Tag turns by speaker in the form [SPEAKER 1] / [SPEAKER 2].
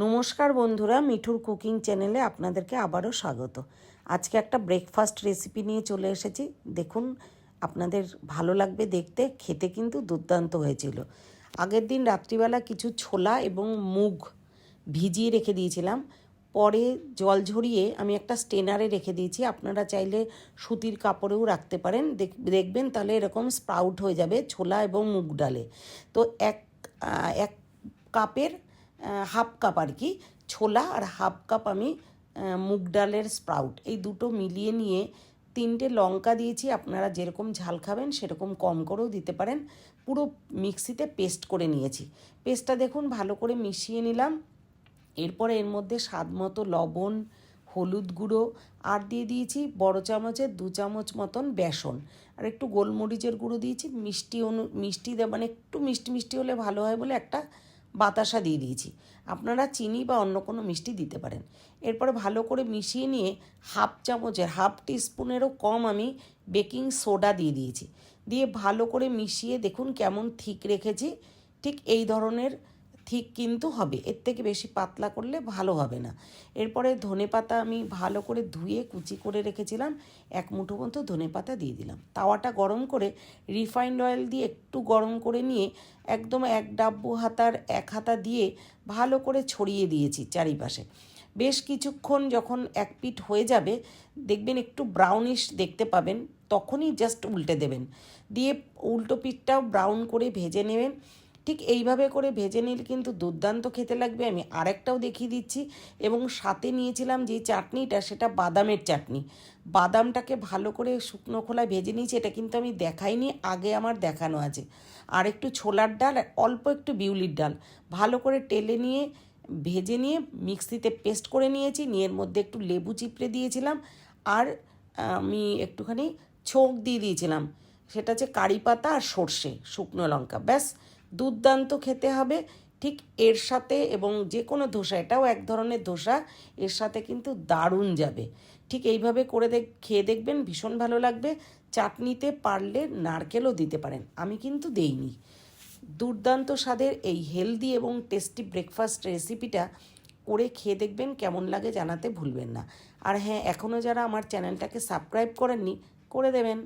[SPEAKER 1] নমস্কার বন্ধুরা, মিঠুর কুকিং চ্যানেলে আপনাদেরকে আবারও স্বাগত। আজকে একটা ব্রেকফাস্ট রেসিপি নিয়ে চলে এসেছি। দেখুন, আপনাদের ভালো লাগবে দেখতে, খেতে কিন্তু দুর্দান্ত হয়েছিল। আগের দিন রাত্রিবেলা কিছু ছোলা এবং মুগ ভিজিয়ে রেখে দিয়েছিলাম। পরে জল ঝরিয়ে আমি একটা স্টেনারে রেখে দিয়েছি। আপনারা চাইলে সুতির কাপড়েও রাখতে পারেন। দেখ- দেখবেন তাহলে এরকম স্প্রাউট হয়ে যাবে ছোলা এবং মুগ ডালে। তো এক এক কাপের হাফ কাপ আর কি, ছোলা আর হাফ কাপ আমি মুগ ডালের স্প্রাউট। এই দুটো মিলিয়ে নিয়ে তিনটে লঙ্কা দিয়েছি, আপনারা যেরকম ঝাল খাবেন সেরকম কম করেও দিতে পারেন। পুরো মিক্সিতে পেস্ট করে নিয়েছি। পেস্টটা দেখুন, ভালো করে মিশিয়ে নিলাম। এরপরে এর মধ্যে স্বাদ মতো লবণ, হলুদ গুঁড়ো, আর দিয়ে দিয়েছি বড় চামচের দু চামচ মতন বেসন। আর একটু গোলমরিচের গুঁড়ো দিয়েছি, মিষ্টি অনু, মিষ্টি মানে একটু মিষ্টি মিষ্টি হলে ভালো হয় বলে একটা বাতাসা দিয়ে দিয়েছি। আপনারা চিনি বা অন্য কোনো মিষ্টি দিতে পারেন। এরপরে ভালো করে মিশিয়ে নিয়ে হাফ চামচের, হাফ টিস্পুনেরও কম আমি বেকিং সোডা দিয়ে দিয়েছি। দিয়ে ভালো করে মিশিয়ে দেখুন কেমন ঠিক রেখেছি। ঠিক এই ধরনের ঠিক কিন্তু হবে। এর থেকে বেশি পাতলা করলে ভালো হবে না। এরপরে ধনে পাতা আমি ভালো করে ধুয়ে কুচি করে রেখেছিলাম। এক মুঠো মতো ধনে পাতা দিয়ে দিলাম। তাওয়াটা গরম করে রিফাইন্ড অয়েল দিয়ে একটু গরম করে নিয়ে একদম এক ডাব্বু হাতার এক হাতা দিয়ে ভালো করে ছড়িয়ে দিয়েছি চারিপাশে। বেশ কিছুক্ষণ যখন এক পিঠ হয়ে যাবে, দেখবেন একটু ব্রাউনিশ দেখতে পাবেন, তখনই জাস্ট উল্টে দেবেন। দিয়ে উল্টো পিঠটাও ব্রাউন করে ভেজে নেবেন। ঠিক এইভাবে করে ভেজে নিলে কিন্তু দুর্দান্ত খেতে লাগবে। আমি আরেকটাও দেখিয়ে দিচ্ছি। এবং সাথে নিয়েছিলাম যে চাটনিটা, সেটা বাদামের চাটনি। বাদামটাকে ভালো করে শুকনো খোলায় ভেজে নিয়েছি, এটা কিন্তু আমি দেখাইনি, আগে আমার দেখানো আছে। আর একটু ছোলার ডাল অল্প একটু বিউলির ডাল। ভালো করে টেলে নিয়ে, ভেজে নিয়ে মিক্সিতে পেস্ট করে নিয়েছি, নিয়ে এর মধ্যে একটু লেবু চিপড়ে দিয়েছিলাম। আর আমি একটুখানি ছোঁক দিয়ে দিয়েছিলাম। সেটা হচ্ছে কারি পাতা আর সর্ষে, শুকনো লঙ্কা, ব্যাস। দুর্দান্ত খেতে হবে। ঠিক এর সাথে এবং যে কোনো ধোসা, এটাও এক ধরনের ধোসা, এর সাথে কিন্তু দারুণ যাবে। ঠিক এইভাবে করে দেখ, খেয়ে দেখবেন ভীষণ ভালো লাগবে। চাটনিতে পারলে নারকেলও দিতে পারেন, আমি কিন্তু দেইনি। দুর্দান্ত স্বাদের এই হেলদি এবং টেস্টি ব্রেকফাস্ট রেসিপিটা করে খেয়ে দেখবেন, কেমন লাগে জানাতে ভুলবেন না। আর হ্যাঁ এখনও যারা আমার চ্যানেলটাকে সাবস্ক্রাইব করেননি, করে দেবেন।